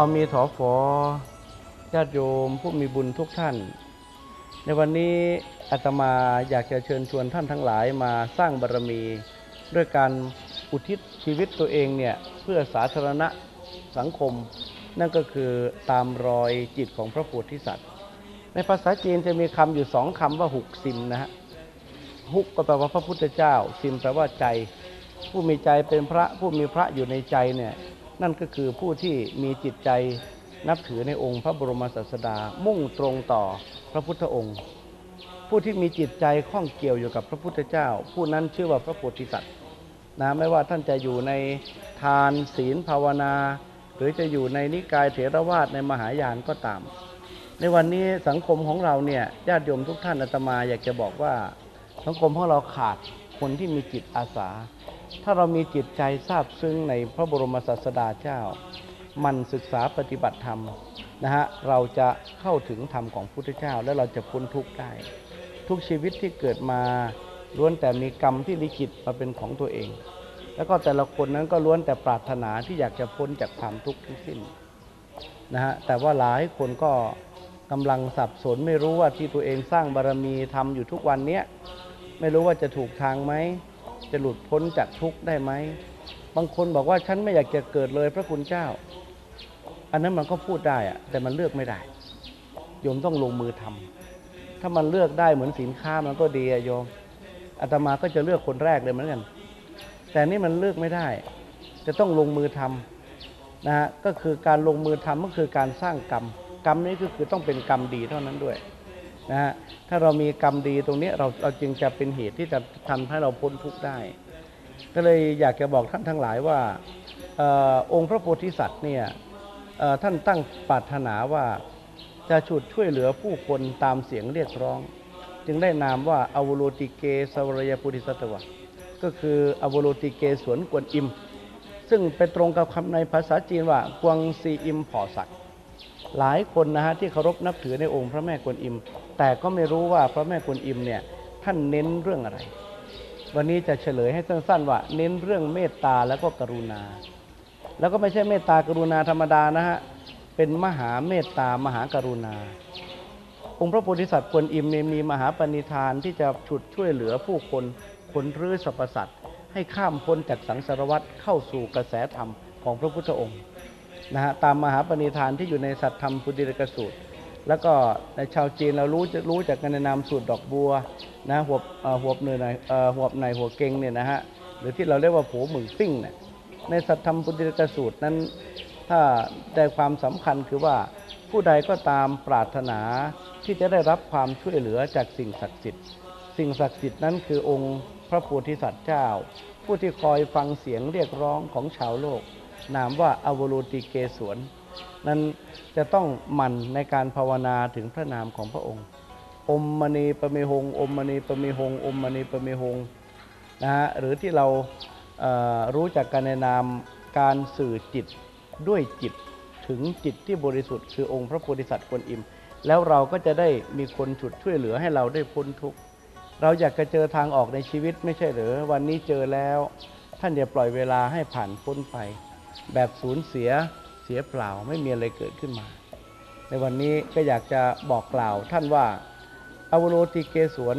อมีถอฟอญาติโยมผู้มีบุญทุกท่าน ในวันนี้อาตมาอยากจะเชิญชวนท่านทั้งหลายมาสร้างบารมี ด้วยการอุทิศชีวิตตัวเองเนี่ยเพื่อสาธารณะสังคม นั่นก็คือตามรอยจิตของพระโพธิสัตว์ ในภาษาจีนจะมีคำอยู่สองคำว่าหุกซิมนะฮะฮุกก็แปลว่าพระพุทธเจ้า ซิมแปลว่าใจ ผู้มีใจเป็นพระผู้มีพระอยู่ในใจเนี่ย นั่นก็คือผู้ที่มีจิตใจนับถือในองค์พระบรมศาสดา มุ่งตรงต่อพระพุทธองค์ ผู้ที่มีจิตใจข้องเกี่ยวอยู่กับพระพุทธเจ้า ผู้นั้นชื่อว่าพระโพธิสัตว์นะไม่ว่าท่านจะอยู่ในทานศีลภาวนา หรือจะอยู่ในนิกายเถรวาทในมหายานก็ตาม ในวันนี้สังคมของเราเนี่ยญาติโยมทุกท่านอาตมาอยากจะบอกว่า สังคมของเราขาด คนที่มีจิตอาสา ถ้าเรามีจิตใจซาบซึ้งในพระบรมศาสดาเจ้า มันศึกษาปฏิบัติธรรมนะฮะเราจะเข้าถึงธรรมของพุทธเจ้า และเราจะพ้นทุกข์ได้ ทุกชีวิตที่เกิดมาล้วนแต่มีกรรมที่ลิขิตมาเป็นของตัวเอง แล้วก็แต่ละคนนั้นก็ล้วนแต่ปรารถนาที่อยากจะพ้นจากความทุกข์ทั้งสิ้นนะฮะแต่ว่าหลายคนก็กำลังสับสนไม่รู้ว่าที่ตัวเองสร้างบารมีทำอยู่ทุกวันเนี้ย ไม่รู้ว่าจะถูกทางไหม จะหลุดพ้นจากทุกข์ได้ไหม บางคนบอกว่าฉันไม่อยากจะเกิดเลยพระคุณเจ้า อันนั้นมันก็พูดได้อะแต่มันเลือกไม่ได้ โยมต้องลงมือทำถ้ามันเลือกได้เหมือนสินค้ามันก็ดีอะโยมอาตมาก็จะเลือกคนแรกเลยเหมือนกัน แต่นี่มันเลือกไม่ได้ จะต้องลงมือทำนะฮะก็คือการลงมือทำก็คือการสร้างกรรม กรรมนี้ก็คือต้องเป็นกรรมดีเท่านั้นด้วย นะฮะถ้าเรามีกรรมดีตรงนี้เราเราจึงจะเป็นเหตุที่จะทำให้เราพ้นทุกข์ได้ ก็เลยอยากจะบอกท่านทั้งหลายว่าออองค์พระโพธิสัตว์เนี่ยท่านตั้งปรารถนาว่าจะฉุดช่วยเหลือผู้คนตามเสียงเรียกร้อง จึงได้นามว่าอวโลติเกสวรยปุริสัตวะ ก็คืออวโลติเกสวนกวนอิม ซึ่งไปตรงกับคำในภาษาจีนว่ากวงซีอิมผอสัก หลายคนนะฮะที่เคารพนับถือในองค์พระแม่กวนอิม แต่ก็ไม่รู้ว่าพระแม่กวนอิมเนี่ยท่านเน้นเรื่องอะไร วันนี้จะเฉลยให้สั้นๆว่า เน้นเรื่องเมตตาแล้วก็กรุณา แล้วก็ไม่ใช่เมตตากรุณาธรรมดานะฮะเป็นมหาเมตตามหากรุณา องค์พระโพธิสัตว์กวนอิมเนี่ยมีมหาปณิธานที่จะฉุดช่วยเหลือผู้คนคนรื้อสรรพสัตว์ให้ข้ามพ้นจากสังสารวัฏเข้าสู่กระแสธรรมของพระพุทธองค์ นะฮะตามมหาปณิธานที่อยู่ในสัตธรรมปุติรกสูตร แล้วก็ในชาวจีนเรารู้จะรู้จากกันในนามสูตรดอกบัวนะหัวหัวเนยในเอ่อหัวบในหัวเก่งเนี่ยนะฮะหรือที่เราเรียกว่าโผหมึงซิ่งเนี่ยในสัตธรรมปุติรกสูตรนั้น ถ้าได้ความสำคัญคือว่าผู้ใดก็ตามปรารถนาที่จะได้รับความช่วยเหลือจากสิ่งศักดิ์สิทธิ์ สิ่งศักดิ์สิทธิ์นั้นคือองค์พระโพธิสัตว์เจ้า ผู้ที่คอยฟังเสียงเรียกร้องของชาวโลก นามว่าอวโลติเกสวน นั้นจะต้องหมั่นในการภาวนาถึงพระนามของพระองค์ อมมณีปะเมหง อมมณีปะเมหง อมมณีปะเมหงนะฮะหรือที่เราเรู้จักกันในนามการสื่อจิตด้วยจิตถึงจิตที่บริสุทธิ์คือองค์พระโพธิสัตว์กวนอิม แล้วเราก็จะได้มีคนฉุดช่วยเหลือให้เราได้พ้นทุกข์เราอยากจะเจอทางออกในชีวิตไม่ใช่หรือวันนี้เจอแล้ว ท่านอย่าปล่อยเวลาให้ผ่านพ้นไป แบบสูญเสียเสียเปล่าไม่มีอะไรเกิดขึ้นมา ในวันนี้ก็อยากจะบอกกล่าวท่านว่าอวโลติเกสวน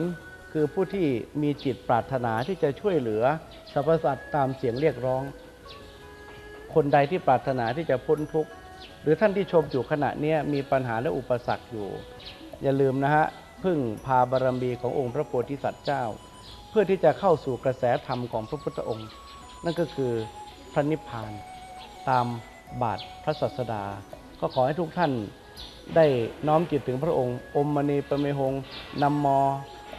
คือผู้ที่มีจิตปรารถนาที่จะช่วยเหลือสรรพสัตว์ตามเสียงเรียกร้อง คนใดที่ปรารถนาที่จะพ้นทุกข์หรือท่านที่ชมอยู่ขณะนี้มีปัญหาและอุปสรรคอยู่ อย่าลืมนะฮะพึ่งพาบารมีขององค์พระโพธิสัตว์เจ้า เพื่อที่จะเข้าสู่กระแสธรรมของพระพุทธองค์ นั่นก็คือพระนิพพาน ตามบาทพระศาสดา ก็ขอให้ทุกท่านได้น้อมจิตถึงพระองค์ อมมณีประเมหงนำมอ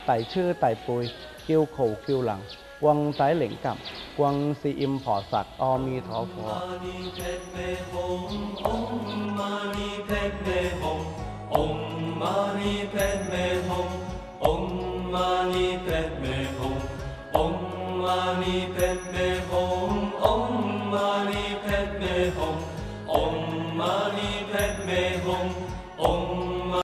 ไต่ชื่อไต่ปุยคิวโขคิวหลัง วังสายเหล่งกับกวังซีอิมผอสักออมีทอพอ